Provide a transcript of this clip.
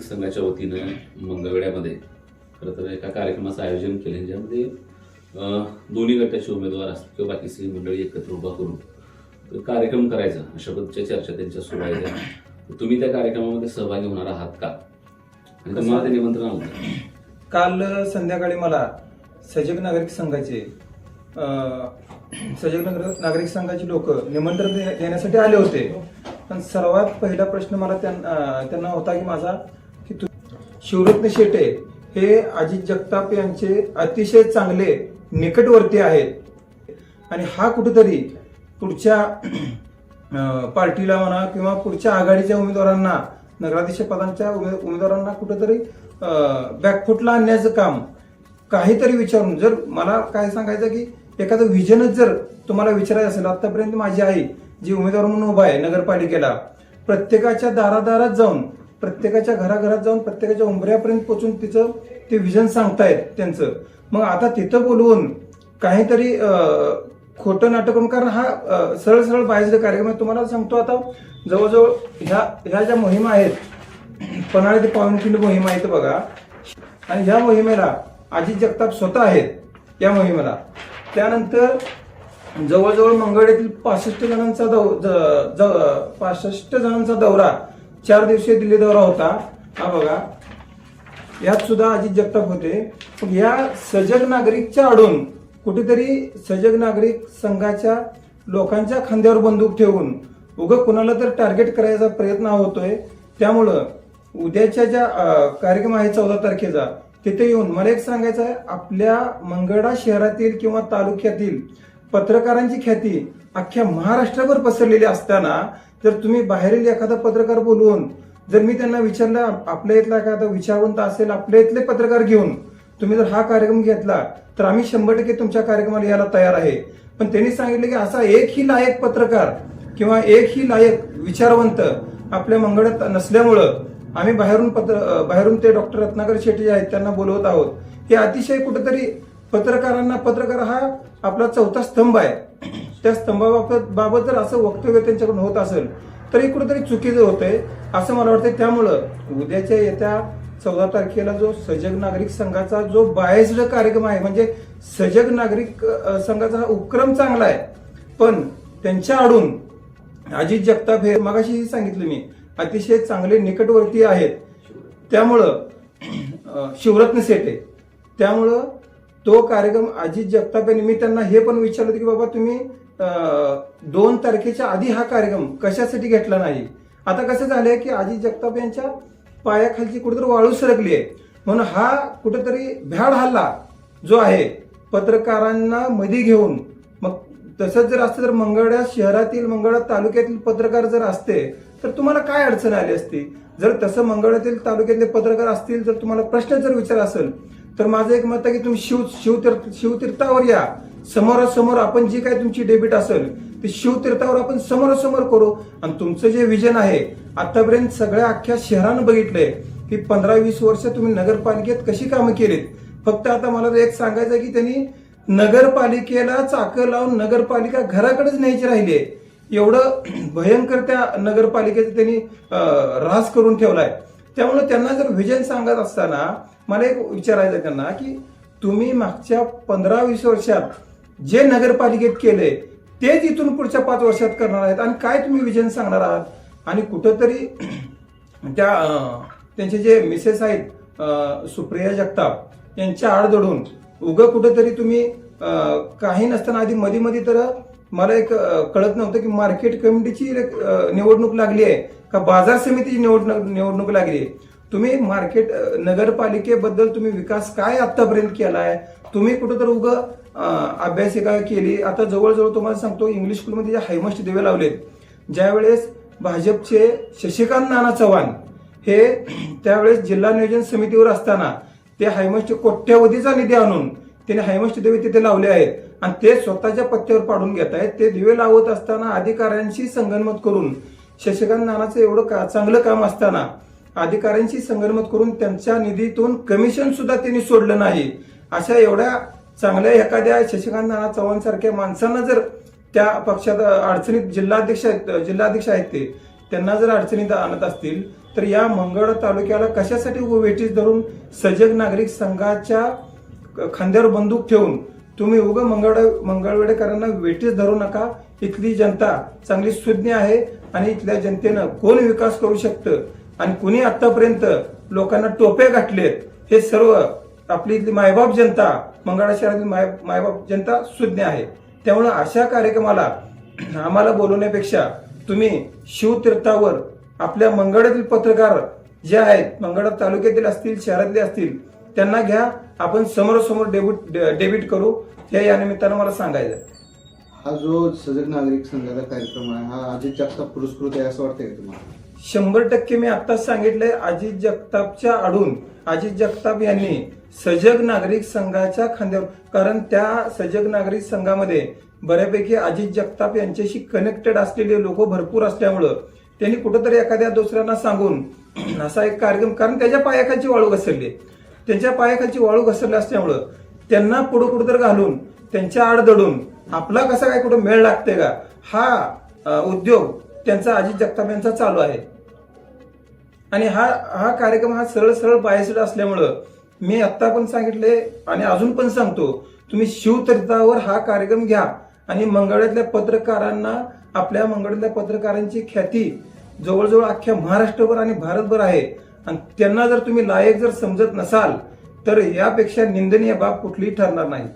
नागरिक संघाच्या वतीनं मंगळवेड्यामध्ये खरं तर एका कार्यक्रमाचं आयोजन केलं. ज्यामध्ये दोन्ही गटाचे उमेदवार असतील किंवा बाकी सगळी मंडळी एकत्र उभा करून कार्यक्रम करायचा अशा पद्धतीच्या चर्चा त्यांच्या सुरू आहेत. तुम्ही त्या कार्यक्रमामध्ये सहभागी होणार आहात का? आणि तुम्हाला ते निमंत्रण आलं काल संध्याकाळी मला सजग नागरिक संघाचे सजग नागरिक संघाचे लोक निमंत्रण देण्यासाठी आले होते. पण सर्वात पहिला प्रश्न मला त्यां- त्यांना होता की माझा शिवरत्न शेटे हे अजित जगताप यांचे अतिशय चांगले निकटवर्ती आहेत. आणि हा कुठेतरी पुढच्या पार्टीला म्हणा किंवा पुढच्या आघाडीच्या उमेदवारांना नगराध्यक्ष पदांच्या उमेदवारांना कुठेतरी बॅकफुटला आणण्याचं काम काहीतरी विचारून जर मला काय सांगायचं की एखादं व्हिजनच जर तुम्हाला विचारायचं असेल आतापर्यंत माझी आई जी उमेदवार म्हणून उभा आहे नगरपालिकेला प्रत्येकाच्या दारादारात जाऊन प्रत्येकाच्या घराघरात जाऊन प्रत्येकाच्या उंबऱ्यापर्यंत पोहोचून तिचं ते विजन सांगतायत त्यांचं. मग आता तिथं बोलवून काहीतरी खोटं नाटक करून कारण हा सरळ सरळ बाहेरचा कार्यक्रम आहे. तुम्हाला सांगतो आता जवळजवळ ह्या ह्या ज्या मोहिमा आहेत पन्हाळे ते पावनखिंड मोहीम आहेत बघा. आणि ह्या मोहिमेला अजित जगताप स्वतः आहेत या मोहिमेला. त्यानंतर जवळजवळ मंगळ येथील पासष्ट जणांचा दौ ज- ज- पासष्ट जणांचा दौरा चार दिवसीय दिल्ली दौरा होता. हा बघा. यात सुद्धा अजित जगताप होते. या सजग नागरिकच्या आडून कुठेतरी सजग नागरिक संघाच्या लोकांच्या खांद्यावर बंदूक ठेवून उगं कुणाला तर टार्गेट करायचा प्रयत्न होतोय. त्यामुळं उद्याच्या ज्या कार्यक्रम आहे चौदा तारखेचा तिथे येऊन मला एक सांगायचं आहे. आपल्या मंगळा शहरातील किंवा तालुक्यातील पत्रकारांची ख्याती अख्ख्या महाराष्ट्रभर पसरलेली असताना जर तुम्ही बाहेरील एखादा पत्रकार बोलवून जर मी त्यांना विचारलं आपल्या इथला एखादा विचारवंत असेल आपल्या इथले पत्रकार घेऊन तुम्ही जर हा कार्यक्रम घेतला तर आम्ही शंभर टक्के तुमच्या कार्यक्रमाला यायला तयार आहे. पण त्यांनी सांगितलं की असा एकही लायक पत्रकार किंवा एकही लायक विचारवंत आपल्या मंगळात नसल्यामुळं आम्ही बाहेरून पत्र बाहेरून ते डॉक्टर रत्नाकर शेट्टी जे आहेत त्यांना बोलवत आहोत. हे अतिशय कुठेतरी पत्रकारांना पत्रकार हा आपला चौथा स्तंभ आहे. त्या स्तंभाबाबत बाबत जर असं वक्तव्य त्यांच्याकडून होत असेल तर हे कुठेतरी चुकीचं होतंय असं मला वाटतं त्यामुळं उद्याच्या येत्या चौदा तारखेला जो सजग नागरिक संघाचा जो बायस्ड कार्यक्रम आहे म्हणजे सजग नागरिक संघाचा हा उपक्रम चांगला आहे पण त्यांच्या आडून अजित जगताप हे मगाशीही सांगितलं मी अतिशय चांगले निकटवर्ती आहेत. त्यामुळं शिवरत्न सेटे त्यामुळं तो कार्यक्रम अजित जगताप यांनी मी त्यांना हे पण विचारलं की बाबा तुम्ही दोन तारखेच्या आधी हा कार्यक्रम कशासाठी घेतला नाही? आता कसं झालंय की आजी जगताप यांच्या पायाखालची कुठेतरी वाळू सरकली आहे म्हणून हा कुठेतरी भ्याड हल्ला जो आहे पत्रकारांना मध्ये घेऊन मग तसंच जर असतं तर मंगळा शहरातील मंगळा तालुक्यातील पत्रकार जर असते तर तुम्हाला काय अडचण आली असती? जर तसं मंगळातील तालुक्यातले पत्रकार असतील जर तुम्हाला प्रश्न जर विचार असेल तर माझं एक मत आहे की तुम्ही शिव शिवतीर्थ शिवतीर्थावर या. समोरासमोर आपण जी काय तुमची डेबिट असेल ते शिवतीर्थावर आपण समोरासमोर करू. आणि तुमचं जे विजन आहे आतापर्यंत सगळ्या अख्ख्या शहरानं बघितलंय की पंधरा वीस वर्ष तुम्ही नगरपालिकेत कशी कामं केलीत? फक्त आता मला एक सांगायचं की त्यांनी नगरपालिकेला चाकं लावून नगरपालिका घराकडेच न्यायची राहिली आहे एवढं भयंकर त्या नगरपालिकेचा त्यांनी ऱ्हास करून ठेवलाय. त्यामुळे त्यांना जर व्हिजन सांगत असताना मला एक विचारायचं त्यांना की तुम्ही मागच्या पंधरा वीस वर्षात जे नगरपालिकेत केले तेच इथून पुढच्या पाच वर्षात करणार आहेत. आणि काय तुम्ही विजन सांगणार आहात? आणि कुठंतरी त्या त्यांचे जे मिसेस आहेत सुप्रिया जगताप यांच्या आड दडून उगं कुठंतरी तुम्ही काही नसताना आधी मध्ये मध्ये तर मला एक कळत नव्हतं की मार्केट कमिटीची निवडणूक लागली आहे का बाजार समितीची निवडणूक निवडणूक लागली आहे? तुम्ही मार्केट नगरपालिकेबद्दल तुम्ही विकास काय आतापर्यंत आहे तुम्ही कुठंतरी उगं अभ्यासिका केली? आता जवळजवळ तुम्हाला सांगतो इंग्लिश स्कूलमध्ये जे हैमस्ट दिवे लावलेत ज्यावेळेस भाजपचे शशिकांत नाना चव्हाण हे त्यावेळेस जिल्हा नियोजन समितीवर असताना ते हैमस्ट कोट्यावधीचा निधी आणून त्याने हैमस्ट दिवे तिथे लावले आहेत आणि ते स्वतःच्या पत्त्यावर पाडून घेत आहेत. ते दिवे लावत असताना अधिकाऱ्यांशी संगनमत करून शशिकांत नानाचं एवढं का चांगलं काम असताना अधिकाऱ्यांशी संगनमत करून त्यांच्या निधीतून कमिशन सुद्धा त्यांनी सोडलं नाही. अशा एवढ्या चांगल्या एखाद्या शशिकांत नाना चव्हाण सारख्या माणसांना जर त्या पक्षात अडचणीत जिल्हाध्यक्ष आहेत जिल्हाध्यक्ष आहेत ते त्यांना जर अडचणीत आणत असतील तर या मंगळ तालुक्याला कशासाठी उभं वेटीस धरून सजग नागरिक संघाच्या खांद्यावर बंदूक ठेवून तुम्ही उग मंगळ मंगळवेडेकरांना वेटीस धरू नका? इथली जनता चांगली सुज्ञ आहे आणि इथल्या जनतेनं कोण विकास करू शकतं? आणि कुणी आतापर्यंत लोकांना टोपे गाठलेत हे सर्व आपली इथली मायबाप जनता मंगळा शहरातील माय मायबाप जनता सुज्ञ आहे. त्यामुळं अशा कार्यक्रमाला आम्हाला बोलवण्यापेक्षा तुम्ही शिवतीर्थावर आपल्या मंगळातील पत्रकार जे आहेत मंगळा तालुक्यातील असतील शहरातले असतील त्यांना घ्या. आपण समोरासमोर डेबिट डेबिट करू. हे या निमित्तानं मला सांगायचं हा जो सजग नागरिक संघाचा कार्यक्रम आहे हा अजित जगताप पुरस्कृत आहे असं वाटतंय का तुम्हाला? शंभर टक्के मी आत्ताच सांगितलंय अजित जगतापच्या आडून अजित जगताप यांनी सजग नागरिक संघाच्या खांद्यावर कारण त्या सजग नागरिक संघामध्ये बऱ्यापैकी अजित जगताप यांच्याशी कनेक्टेड असलेले लोक भरपूर असल्यामुळं त्यांनी कुठंतरी एखाद्या दुसऱ्यांना सांगून असा एक कार्यक्रम कारण त्याच्या पायाखालची वाळू घसरली. त्यांच्या पायाखालची वाळू घसरली असल्यामुळं त्यांना पुढं कुठं तर घालून त्यांच्या आड दडून आपला कसा काय कुठं मेळ लागते का हा उद्योग त्यांचा अजित जगताप यांचा चालू आहे. आणि हा हा कार्यक्रम हा सरळ सरळ बायसेड असल्यामुळं मी आत्ता पण सांगितले आणि अजून पण सांगतो तुम्ही शिवतीर्थावर हा कार्यक्रम घ्या आणि मंगळातल्या पत्रकारांना आपल्या मंगळातल्या पत्रकारांची ख्याती जवळजवळ अख्ख्या महाराष्ट्रभर आणि भारतभर आहे. आणि त्यांना जर तुम्ही लायक जर समजत नसाल तर यापेक्षा निंदनीय बाब कुठलीही ठरणार नाही.